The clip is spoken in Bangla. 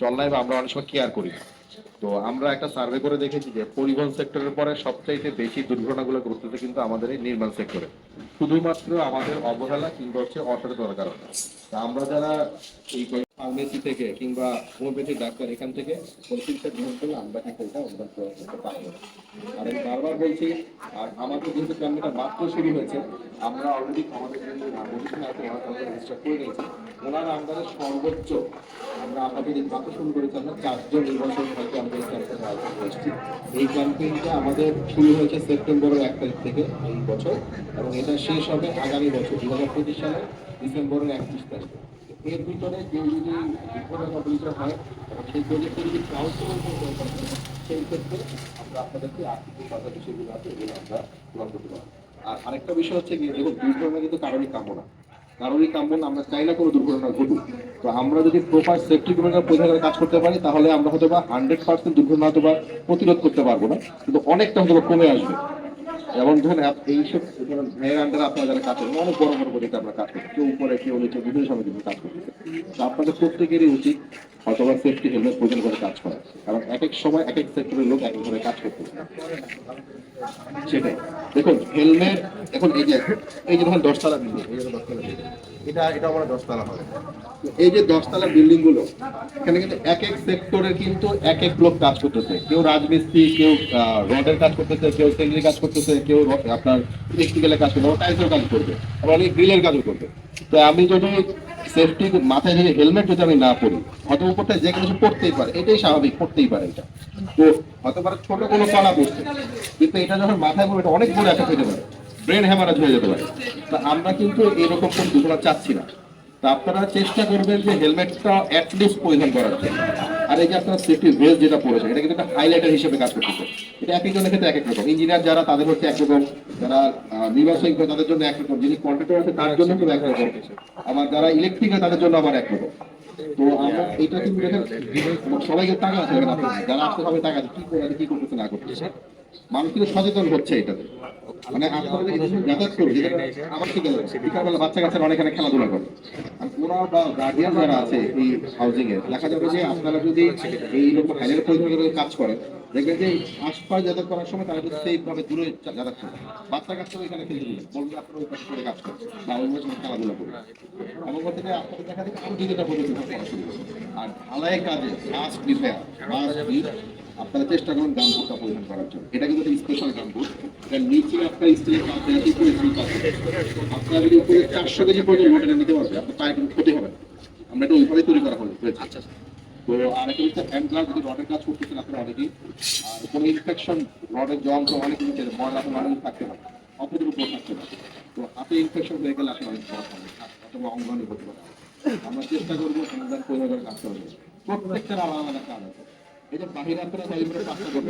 চল নাই বা আমরা অনেক সময় কেয়ার করি। তো আমরা একটা সার্ভে করে দেখেছি যে পরিবহন সেক্টরের পরে সবচাইতে বেশি দুর্ঘটনাগুলো ঘটতেছে কিন্তু আমাদের এই নির্মাণ সেক্টরে শুধুমাত্র আমাদের অবহেলা কিংবা হচ্ছে অসচেতনার কারণে। আমরা যারা এই ফার্মেসি থেকে কিংবা হোমিওপ্যাথি ডাক্তার এখান থেকে চিকিৎসা গ্রহণ করলে আমরা কিন্তু এটা অনুদান করতে পারব আর আমি বারবার বলছি, আর আমাদের যেহেতু ক্যাম্পেটা মাত্র শুরু হয়েছে, আমরা অলরেডি আমাদের জন্য রেজিস্টার করে নিয়েছি। ওনার আন্ডারে সর্বোচ্চ আমরা আমাদের শুরু করেছি, আমরা চারজন নির্বাচন হয়তো আমরা এই ক্যাম্পেনে আয়োজন করেছি। এই ক্যাম্পেইনটা আমাদের শুরু হয়েছে সেপ্টেম্বরের এক তারিখ থেকে এই বছর এবং এটা শেষ হবে আগামী বছর দু হাজার পঁচিশ সালে ডিসেম্বরের একত্রিশ তারিখে এর ভিতরে কেউ যদি বিপদ হয় সেই প্রজেক্টে যদি কাউন্সিলর সেই ক্ষেত্রে আমরা আপনাদেরকে আর্থিক সরকার বিষয়গুলো আছে এগুলো আমরা পূরণ করতে পারব। আর আরেকটা বিষয় হচ্ছে কি, দেখুন, দুর্ঘটনা কিন্তু কারোরই কাম্য না। কারোরই কাম্য না আমরা চাই না কোনো দুর্ঘটনা ঘটুক। তো আমরা যদি প্রপার সেফটি প্রোগ্রাম পরিচালনার কাজ করতে পারি, তাহলে আমরা হয়তো বা হান্ড্রেড পার্সেন্ট দুর্ঘটনা হয়তো বা প্রতিরোধ করতে পারব না, কিন্তু অনেকটা হয়তো কমে আসবে। যেমন ধরুন এইসব মেয়ের আন্ডারে আপনারা যারা কাজ করেন, অনেক বড় বড় প্রজেক্ট আপনারা কাজ করছেন কেউ উপরে, কেউ নিচে, বিভিন্ন সময় কাজ করতেছে। তো আপনাদের প্রত্যেকেরই উচিত অথবা সেফটি হেলমেট পরিধান করে কাজ করা। কারণ এক এক সময় এক এক সেক্টরের লোক এক ধরনের কাজ করতেছে সেটাই। দেখুন হেলমেট এখন এই যে এই যে ধরুন দশতলা বিল্ডিং এই যে দশতলা বিল্ডিং এটা এটা আমার দশতলা হবে। এই যে দশতলা বিল্ডিংগুলো, এখানে কিন্তু এক এক সেক্টরের কিন্তু এক এক লোক কাজ করতেছে। কেউ রাজমিস্ত্রি, কেউ রডের কাজ করতেছে, কেউ সেঙ্গির কাজ করতেছে, কেউ আপনার ইলেকট্রিক্যালের কাজ করবে টাইলসের কাজ করবে। আবার অনেক গ্রিলের কাজও করবে। তো আমি যদি সেফটি মাথায় নিয়ে হেলমেট যদি আমি না পরি, হয়তো উপরটা যে কিছু পড়তেই পারে, এটাই স্বাভাবিক পড়তেই পারে এটা। তো হয়তো পারে ছোট কোনো কণা পড়ছে, কিন্তু এটা যখন মাথায় পড়বে, এটা অনেক বড় একটা হতে পারে ব্রেন হ্যামারাজ হয়ে যেতে পারে। তা আমরা কিন্তু এরকম কোনো দুর্ঘটনা চাচ্ছি না। তা আপনারা চেষ্টা করবেন যে হেলমেটটা অ্যাটলিস্ট পরিধান করার জন্য। আর এই যে আপনারা সেফটি ভেস্ট যেটা পড়েছে এটা কিন্তু একটা হাইলাইটার হিসেবে কাজ করতেছে। এটা এক একজনের ক্ষেত্রে এক এক রকম। ইঞ্জিনিয়ার যারা তাদের হচ্ছে একরকম যারা নির্বাচনী তাদের জন্য একরকম যিনি কন্ট্রাক্টর আছে তার জন্য কিন্তু একরকম আবার যারা ইলেকট্রিক তাদের জন্য আবার একরকম তো আমরা এটা কিন্তু সবাইকে টাকা আছে, যারা আসতে সবাই টাকা কি করে কি করতেছে, না করতেছে। মানুষ কিন্তু সচেতন হচ্ছে এটাতে মানে আপনারা যাতায়াত করবে আমার ঠিক বিকালবেলা বাচ্চা কাচ্চারা অনেক খেলাধুলা করে। আর ওরা বা গার্ডিয়ান যারা আছে এই হাউজিং এ দেখা যাবে যে আপনারা যদি এই রকম কাজ করেন দেখবেন যে আশপাশ যাতায়াত করার সময় তারা যদি সেই ভাবে দূরে যাতায়াত করে বাচ্চা কাচ্চাও এখানে খেলতে বলবে আপনারা ওই পাশে করে কাজ করেন বা ওই পাশে খেলাধুলা আপনাদের দেখা যাবে আরও আর ঢালাই কাজে রিপেয়ার আপনারা চেষ্টা করুন গান গামবুটটা পরিধান করার জন্য। এটা কিন্তু একটা স্পেশাল গামবুট এটা নিচে আপনার স্টিলের দেওয়া স্টিল কাজ আপনারা যদি উপরে চারশো কেজি পর্যন্ত লোড নিতে পারবে আপনার পায়ে কিন্তু ক্ষতি হবে আমরা এটা ওইভাবেই তৈরি করা হয়েছে। আচ্ছা তো আরেকটা হচ্ছে হ্যান্ড গ্লাভ যদি রডের কাজ করতেছেন আপনারা অনেকেই আর কোনো ইনফেকশন রডের জং তো অনেক কিছু ময়লা তো অনেক থাকতে পারে অপরের উপর থাকতে পারে। তো হাতে ইনফেকশন হয়ে গেলে আসলে অনেক বড় হবে অথবা অঙ্গহানি হতে পারে। আমরা চেষ্টা করব সমাধান করে কাজ করব প্রত্যেকটার আলাদা আলাদা কাজ আছে। এটা বাহিরে আপনারা পাঁচটা করবে